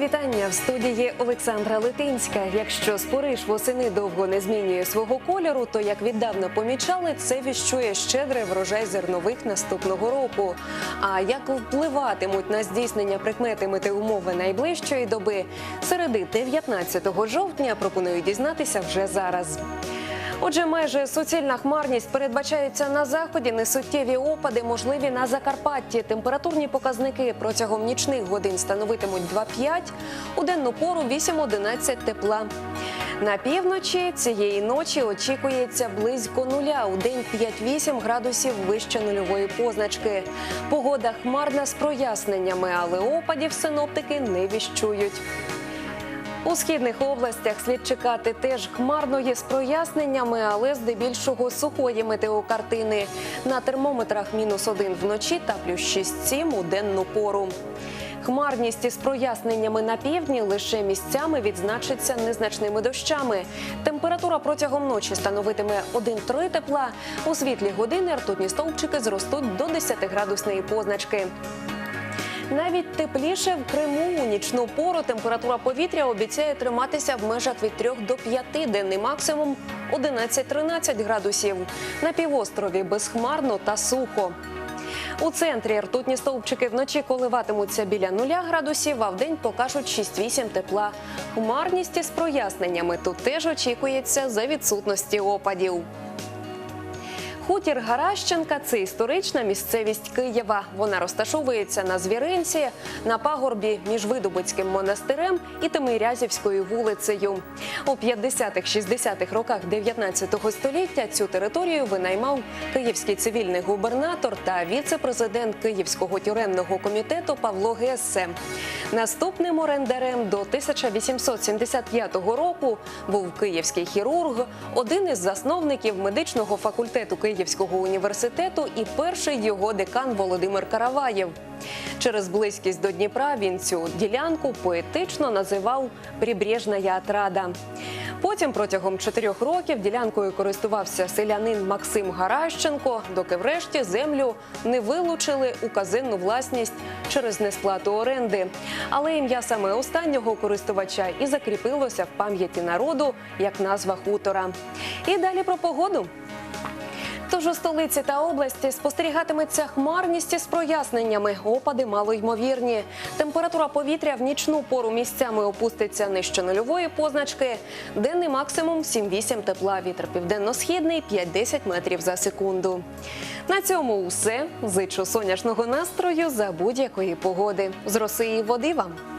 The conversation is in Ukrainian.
вітання в студії Олександра Литинська. Якщо спориш восени довго не змінює свого кольору, то як віддавна помічали, це віщує щедрий врожай зернових наступного року. А як впливатимуть на здійснення прикмети метеумови найближчої доби, середи 19 жовтня пропоную дізнатися вже зараз. Отже, майже суцільна хмарність передбачається на заході. Несуттєві опади можливі на Закарпатті. Температурні показники протягом нічних годин становитимуть 2-5, у денну пору 8-11 тепла. На півночі цієї ночі очікується близько нуля. У день 5-8 градусів вище нульової позначки. Погода хмарна з проясненнями, але опадів синоптики не віщують. У східних областях слід чекати теж хмарної з проясненнями, але здебільшого сухої метеокартини. На термометрах мінус один вночі та плюс 6-7 у денну пору. Хмарність із проясненнями на півдні лише місцями відзначиться незначними дощами. Температура протягом ночі становитиме 1-3 тепла. У світлі години ртутні стовпчики зростуть до 10 градусної позначки. Навіть тепліше в Криму у нічну пору температура повітря обіцяє триматися в межах від 3 до 5, денний максимум 11-13 градусів. На півострові безхмарно та сухо. У центрі ртутні стовпчики вночі коливатимуться біля нуля градусів, а вдень покажуть 6-8 тепла. Хмарність із проясненнями тут теж очікується за відсутності опадів. Хутір Гаращенка це історична місцевість Києва. Вона розташовується на звіринці на пагорбі між Видубицьким монастирем і Тимирязівською вулицею. У 50-60-х роках 19 століття цю територію винаймав київський цивільний губернатор та віце-президент Київського тюремного комітету Павло Гессе. Наступним орендарем до 1875 року був київський хірург, один із засновників медичного факультету Київського університету і перший його декан Володимир Караваєв. Через близькість до Дніпра він цю ділянку поетично називав Прибрежна Отрада. Потім протягом чотирьох років ділянкою користувався селянин Максим Гаращенко, доки врешті землю не вилучили у казенну власність через несплату оренди. Але ім'я саме останнього користувача і закріпилося в пам'яті народу як назва хутора. І далі про погоду. Тож у столиці та області спостерігатиметься хмарність із проясненнями. Опади малоймовірні. Температура повітря в нічну пору місцями опуститься нижче нульової позначки. Денний максимум 7-8 тепла. Вітер південно-східний 5-10 метрів за секунду. На цьому усе. Зичу сонячного настрою за будь-якої погоди. З роси і води вам.